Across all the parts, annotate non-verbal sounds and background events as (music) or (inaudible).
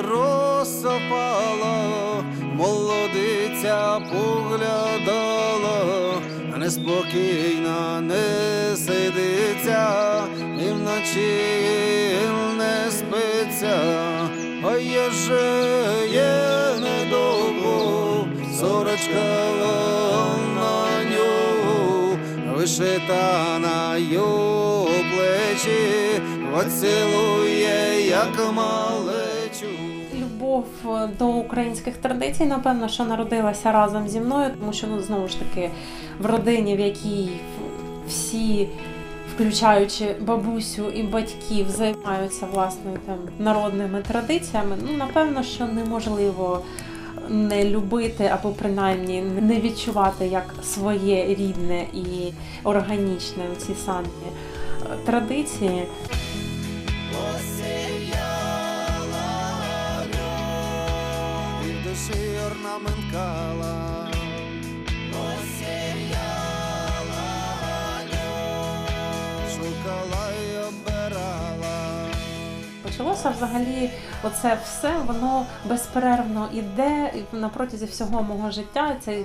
Розсопала, молодиця поглядала, неспокійна не сидиться, і вночі не спиться, а є же є недовго, сорочка на нього, вишита на його плечі, поцілує, як малечу. Любов е, до українських традицій, напевно, що народилася разом зі мною, тому що ну знову ж таки в родині, в якій всі, включаючи бабусю і батьків, займаються власне там народними традиціями. Ну напевно, що неможливо не любити або принаймні не відчувати як своє рідне і органічне ці самі е, традиції. Душі орнаментала. Шукала. Почалося взагалі оце все, воно безперервно іде на протязі всього мого життя. Цей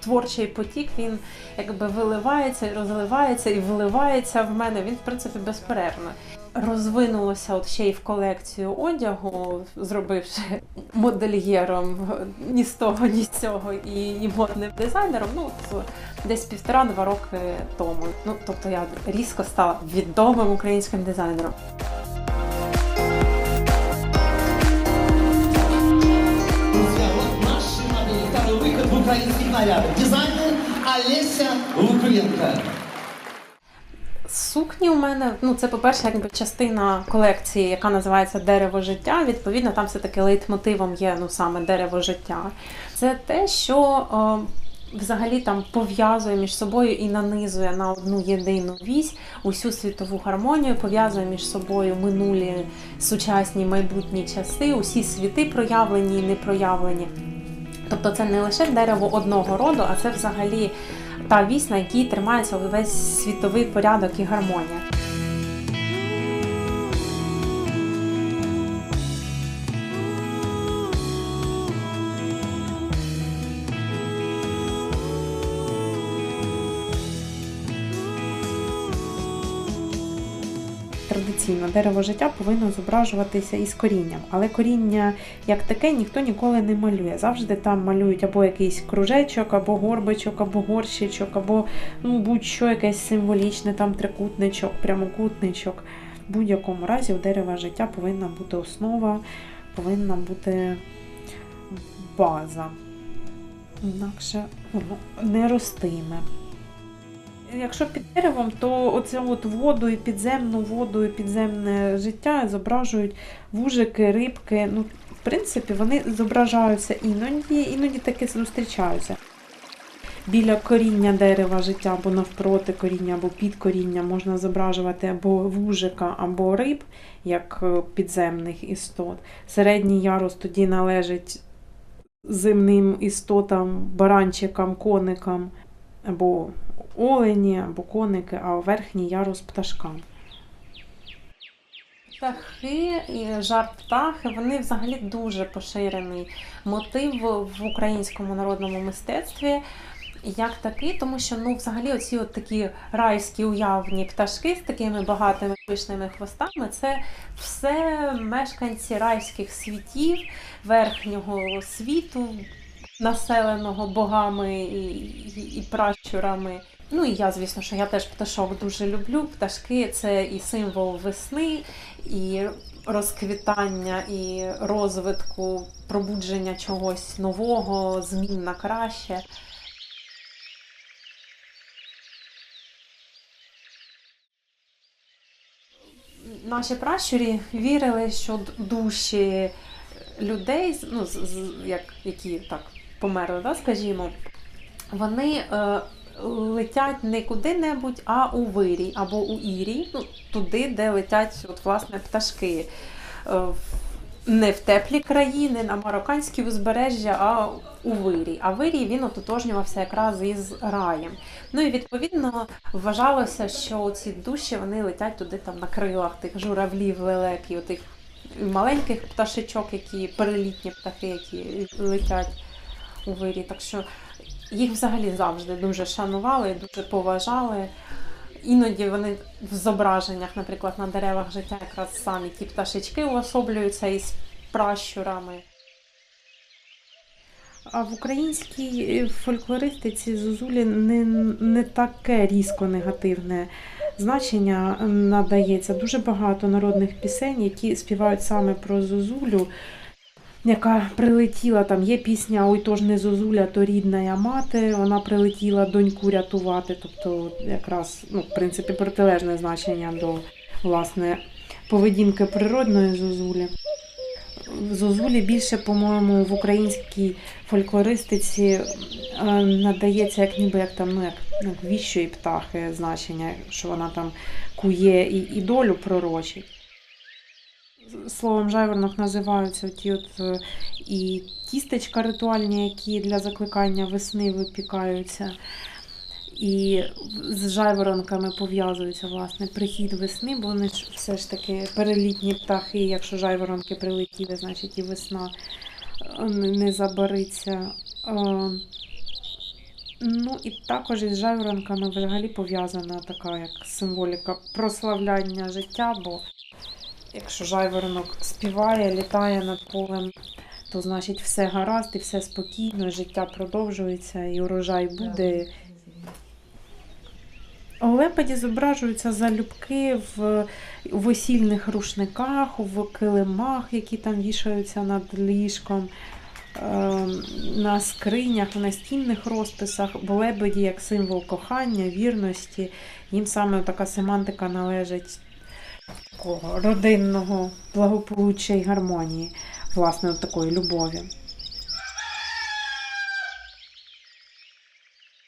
творчий потік він якби виливається і розливається і виливається в мене. Він в принципі безперервно. Розвинулося от ще й в колекцію одягу, зробивши модельєром ні з того, ні з цього, і, і модним дизайнером. Ну десь півтора-два роки тому. Ну тобто я різко стала відомим українським дизайнером. Украинских нарядах. Дизайнер Олеся Лукуенко. Сукні у мене, ну це по-перше, якби частина колекції, яка називається Дерево життя. Відповідно, там все-таки лейтмотивом є ну саме дерево життя. Це те, що е, взагалі там пов'язує між собою і нанизує на одну єдину вісь усю світову гармонію, пов'язує між собою минулі, сучасні, майбутні часи, усі світи проявлені і не проявлені. Тобто це не лише дерево одного роду, а це взагалі та вісь, на якій тримається увесь світовий порядок і гармонія. Традиційно дерево життя повинно зображуватися із корінням, але коріння як таке ніхто ніколи не малює. Завжди там малюють або якийсь кружечок, або горбичок, або горщичок, або ну, будь-що якесь символічне, там трикутничок, прямокутничок. В будь-якому разі у дерева життя повинна бути основа, повинна бути база. Інакше воно не ростиме. Якщо під деревом, то оце от воду і підземну воду і підземне життя зображують вужики, рибки. Ну, в принципі, вони зображаються іноді, іноді таки зустрічаються. Біля коріння дерева життя або навпроти коріння, або під коріння можна зображувати або вужика, або риб, як е, підземних істот. Середній ярус тоді належить земним істотам, баранчикам, коникам, або олені, або коники, а верхній ярус пташкам. Птахи і жар птахи вони взагалі дуже поширений мотив в українському народному мистецтві. Як такий, тому що ну, взагалі, оці от такі райські уявні пташки з такими багатими пишними хвостами, це все мешканці райських світів, верхнього світу, населеного богами і, і, і пращурами. Ну і я, звісно, що я теж пташок дуже люблю. Пташки це і символ весни, і розквітання, і розвитку, пробудження чогось нового, змін на краще. Наші пращурі вірили, що душі людей, ну, як, які так померли, да, скажімо, вони е, летять не куди-небудь, а у вирій або у ірій, ну, туди, де летять от, власне, пташки. Е, не в теплі країни, на марокканські узбережжя, а у вирій. А вирій він ототожнювався якраз із раєм. Ну і відповідно вважалося, що ці душі вони летять туди там на крилах тих журавлів, лелек і отих маленьких пташечок, які перелітні птахи, які летять у вирі. Так що їх взагалі завжди дуже шанували, дуже поважали. Іноді вони в зображеннях, наприклад, на деревах життя якраз самі ті пташечки уособлюються із пращурами. А в українській е, фольклористиці Зозулі не, не таке різко негативне значення надається. Дуже багато народних пісень, які співають саме про Зозулю, яка прилетіла. Там є пісня Ой то ж не Зозуля, то рідна я мати. Вона прилетіла доньку рятувати. Тобто, якраз, ну, в принципі, протилежне значення до власне поведінки природної Зозулі. Зозулі більше, по-моєму, в українській фольклористиці е, надається як ніби як там, ну як, як віщої птахи значення, що вона там кує і, і долю пророчить. Словом, жайворонок називаються ті от е, і тістечка ритуальні, які для закликання весни випікаються. І з жайворонками пов'язується власне прихід весни, бо вони ж все ж таки перелітні птахи. Якщо жайворонки прилетіли, значить і весна е, не забариться. Е, Ну і також із жайворонками взагалі пов'язана така як символіка прославляння життя, бо якщо жайворонок співає, літає над полем, то значить все гаразд і все спокійно, життя продовжується, і урожай буде. У лепеді зображуються залюбки в весільних рушниках, в килимах, які там вішаються над ліжком, ем, на скринях, в настінних розписах, бо лебеді як символ кохання, вірності. Їм саме така семантика належить родинного благополуччя і гармонії, власне, такої любові.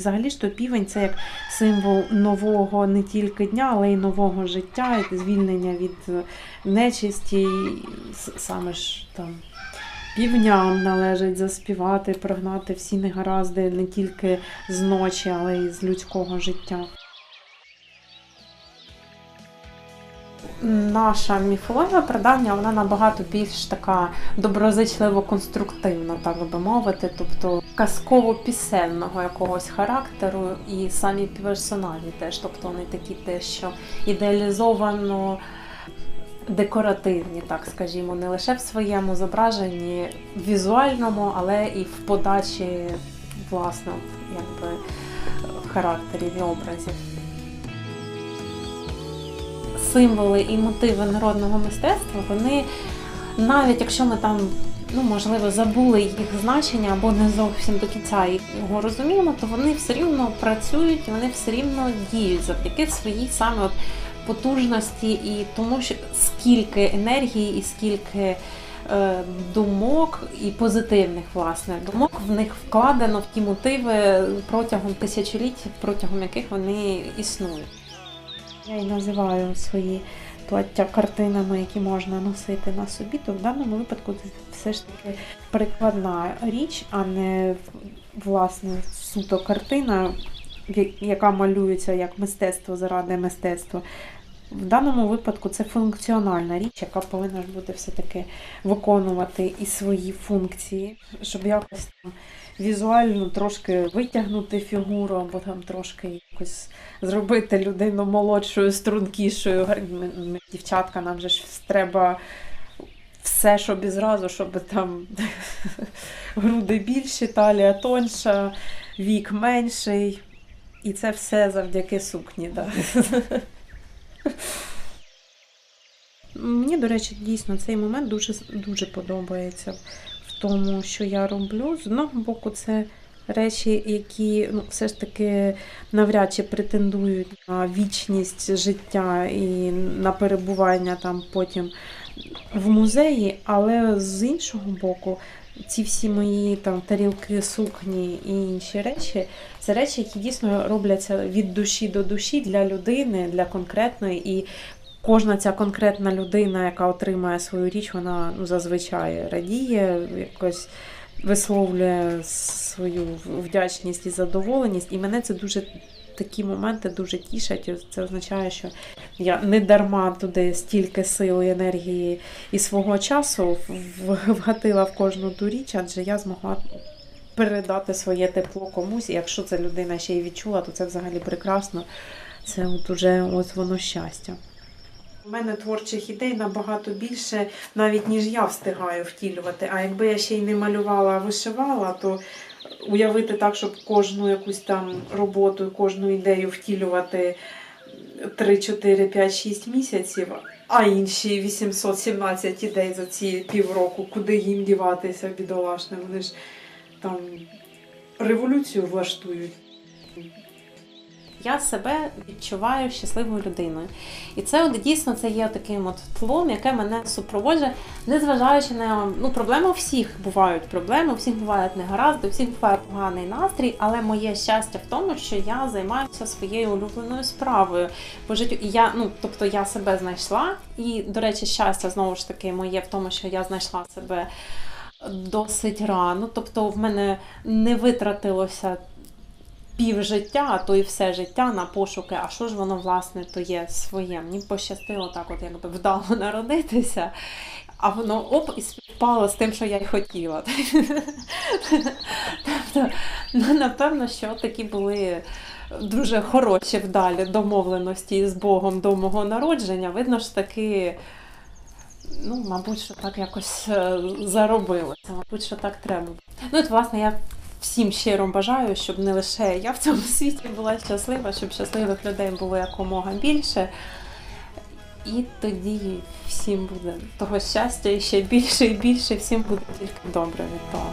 Взагалі ж то півень це як символ нового не тільки дня, але й нового життя, звільнення від е, нечисті. І саме ж там півням належить заспівати, прогнати всі негаразди не тільки з ночі, але й з людського життя. Наша міфологія прадавня вона набагато більш така доброзичливо-конструктивна, так би мовити, тобто казково-пісенного якогось характеру, і самі персонажі теж, тобто вони такі те, що ідеалізовано декоративні, так скажімо, не лише в своєму зображенні візуальному, але і в подачі власне, якби характерів і образів символи і мотиви народного мистецтва, вони навіть якщо ми там, ну можливо, забули їх значення або не зовсім до кінця його розуміємо, то вони все рівно працюють, вони все рівно діють завдяки своїй саме от потужності і тому, що скільки енергії і скільки. е, Думок і позитивних власне думок в них вкладено в ті мотиви протягом тисячоліть, протягом яких вони існують. Я і називаю свої плаття картинами, які можна носити на собі, то в даному випадку це все ж таки прикладна річ, а не власне суто картина, яка малюється як мистецтво заради мистецтва. В даному випадку це функціональна річ, яка повинна ж бути все-таки виконувати і свої функції, щоб якось там візуально трошки витягнути фігуру, або там трошки якось зробити людину молодшою, стрункішою. Дівчатка, нам же ж треба все, щоб і зразу, щоб там (laughs) груди більші, талія тонша, вік менший. І це все завдяки сукні. Да. (laughs) Мені, до речі, дійсно цей момент дуже, дуже подобається в тому, що я роблю. З одного боку, це речі, які ну, все ж таки навряд чи претендують на вічність життя і на перебування там потім в музеї, але з іншого боку, ці всі мої там тарілки, сукні і інші речі, це речі, які дійсно робляться від душі до душі для людини, для конкретної. І кожна ця конкретна людина, яка отримає свою річ, вона ну, зазвичай радіє, якось висловлює свою вдячність і задоволеність. І мене це дуже такі моменти дуже тішать. Це означає, що я не дарма туди стільки сил і енергії і свого часу вгатила в кожну ту річ, адже я змогла передати своє тепло комусь. Якщо ця людина ще й відчула, то це взагалі прекрасно. Це от уже ось воно щастя. У мене творчих ідей набагато більше, навіть ніж я встигаю втілювати. А якби я ще й не малювала, а вишивала, то уявити так, щоб кожну якусь там роботу, кожну ідею втілювати 3, 4, 5, 6 місяців, а інші 817 ідей за ці півроку, куди їм діватися, бідолашне, вони ж там революцію влаштують. Я себе відчуваю щасливою людиною. І це от дійсно це є таким от тлом, яке мене супроводжує, незважаючи на ну, проблеми у всіх бувають проблеми, у всіх бувають негаразди, у всіх буває поганий настрій, але моє щастя в тому, що я займаюся своєю улюбленою справою по життю. І я, ну тобто я себе знайшла, і, до речі, щастя знову ж таки моє в тому, що я знайшла себе досить рано. Тобто в мене не витратилося пів життя, а то і все життя на пошуки, а що ж воно власне то є своє. Мені пощастило так, от якби вдало народитися, а воно оп і співпало з тим, що я й хотіла. (laughs) Тобто, ну, напевно, що такі були. Дуже хороші вдалі домовленості з Богом до мого народження. Видно ж таки, ну, мабуть, що так якось е, заробилося. Мабуть, що так треба. Ну, от, власне, я всім щиро бажаю, щоб не лише я в цьому (laughs) світі була щаслива, щоб щасливих людей було якомога більше. І тоді всім буде того щастя ще більше і більше, всім буде тільки добре від того.